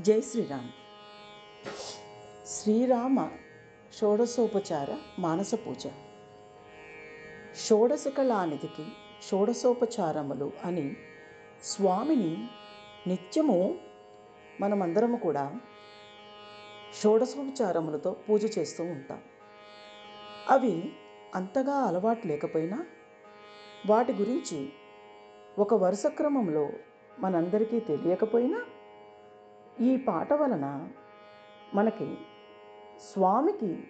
జై శ్రీరామ్. శ్రీరామ షోడశోపచార మానస పూజ. షోడశ కళానిధికి షోడశోపచారములు అని స్వామిని నిత్యము మనమందరము కూడా షోడశోపచారములతో పూజ చేస్తూ ఉంటాం. అవి అంతగా అలవాటు లేకపోయినా వాటి గురించి ఒక వరుస క్రమంలో మనందరికీ తెలియకపోయినా ఈ పాట వలన మనకి స్వామికి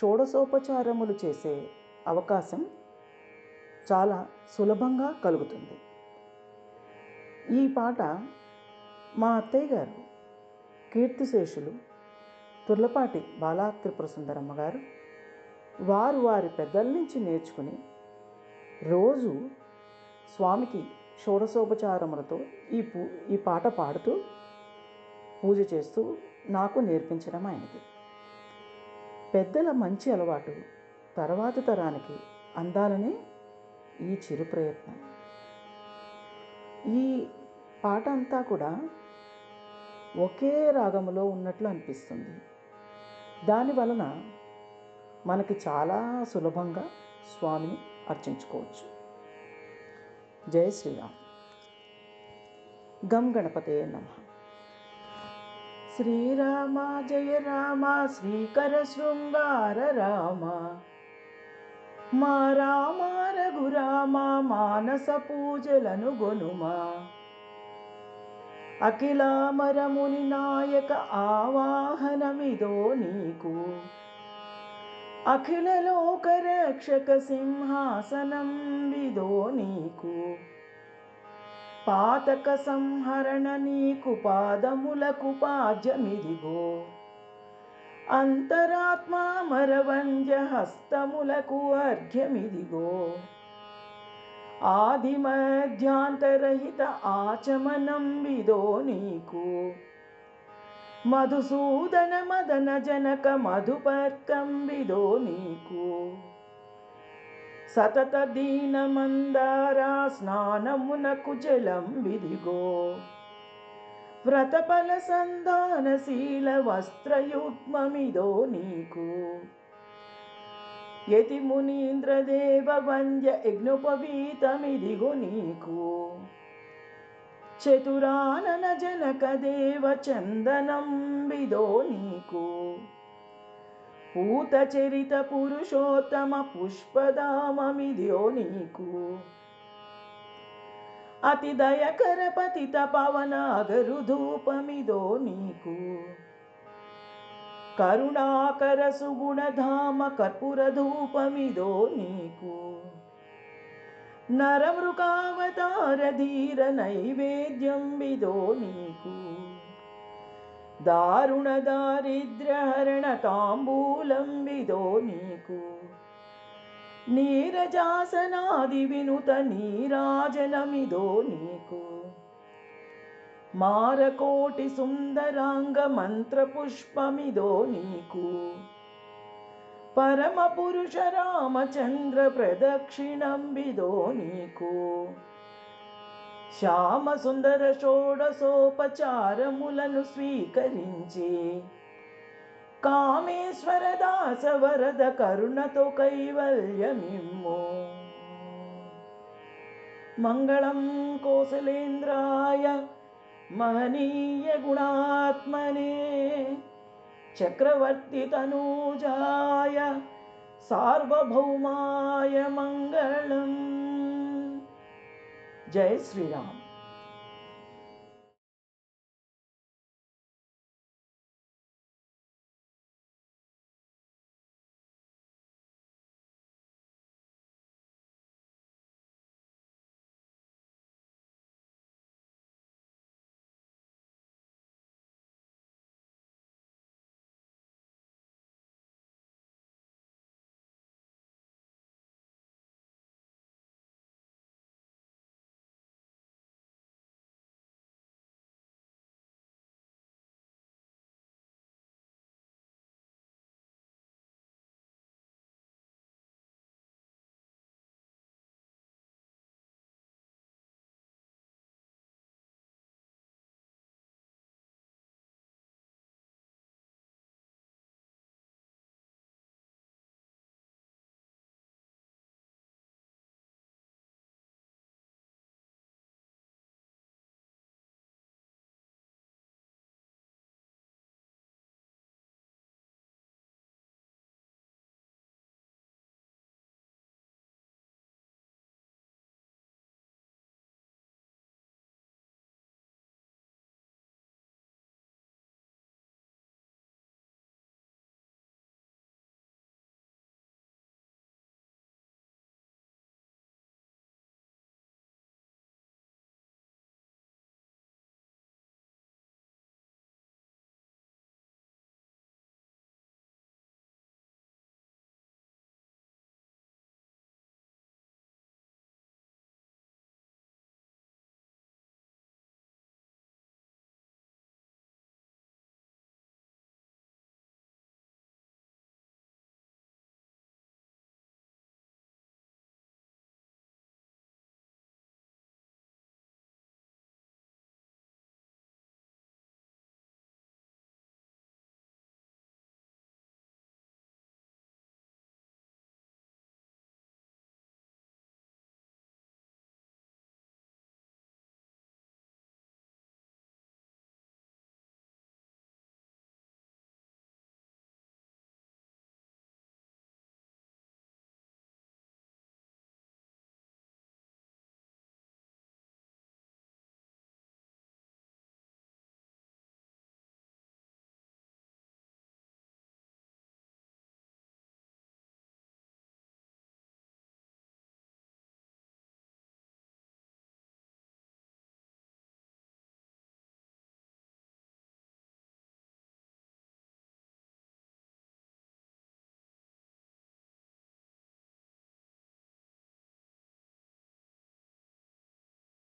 షోడశోపచారములు చేసే అవకాశం చాలా సులభంగా కలుగుతుంది. ఈ పాట మా అత్తయ్య గారు కీర్తిశేషులు తుర్లపాటి బాలా త్రిపుర సుందరమ్మ గారు వారు వారి పెద్దల నుంచి నేర్చుకుని రోజు స్వామికి షోడశోపచారములతో ఈ పూ ఈ పాట పాడుతూ పూజ చేస్తూ నాకు నేర్పించడం ఆయనది పెద్దల మంచి అలవాటు తర్వాత తరానికి అందాలనే ఈ చిరు ప్రయత్నం. ఈ పాట అంతా కూడా ఒకే రాగములో ఉన్నట్లు అనిపిస్తుంది. దాని వలన మనకి చాలా సులభంగా స్వామిని అర్చించుకోవచ్చు. జయ శ్రీరామ్. గం గణపతే నమ. శ్రీరామ జయ రామ శ్రీకర శృంగార రామ. మా రామ రఘురామ మానస పూజలను గొనుమా. అఖిలామరముని నాయక ఆవాహనమిదో నీకు. అఖిల లోక రక్షక సింహాసనం విదో నీకు. పాతక సంహరణ నీకు పాదములకు పాద్యమిదిగో. అంతరాత్మ మరవంజ హస్తములకు అర్ఘ్యమిదిగో. ఆది మధ్యాంతరహిత ఆచమనం విదో నీకు. మధుసూదన మదన జనక మధుపర్కం విదో నీకు. సతత దీనమందారా స్నానమునకు జలం విదిగో వ్రతఫల సంధానశీల వస్త్రయుగ్మమిదో నీకు. యతి మునీంద్రదేవ వంద్య యజ్ఞోపవీతమిదిగో నీకు. చతురానన జనక దేవ చందనం విదో నీకు. పూత చరిత పురుషోత్తమ పుష్పదామమిదో నీకు. అతి దయకర పతిత పవన అగరు ధూపమిదో నీకు. కరుణాకర సుగుణధామ కర్పూర ధూపమిదో నీకు. నరమృకావతార ధీర నైవేద్యం విదో నీకు. दारुणदारिद्र्यहरणताम्बूलं विदो नीकु नीरजासनादिविनुत नीराजनमिदो नीकु मारकोटिसुन्दराङ्गमन्त्रपुष्पमिदो नीकु परमपुरुषरामचन्द्रप्रदक्षिणं विदो नीकु సుందరాంగ మంత్ర శ్యామ సుందర షోడసోపచారములను స్వీకరించి కామేశ్వర దాస వరద కరుణతో కైవల్యమిమ్ము. మంగళం కోసలేంద్రాయ మహనీయ గుణాత్మనే చక్రవర్తి తనూజాయ సార్వభౌమాయ మంగళం జై శ్రీరామ్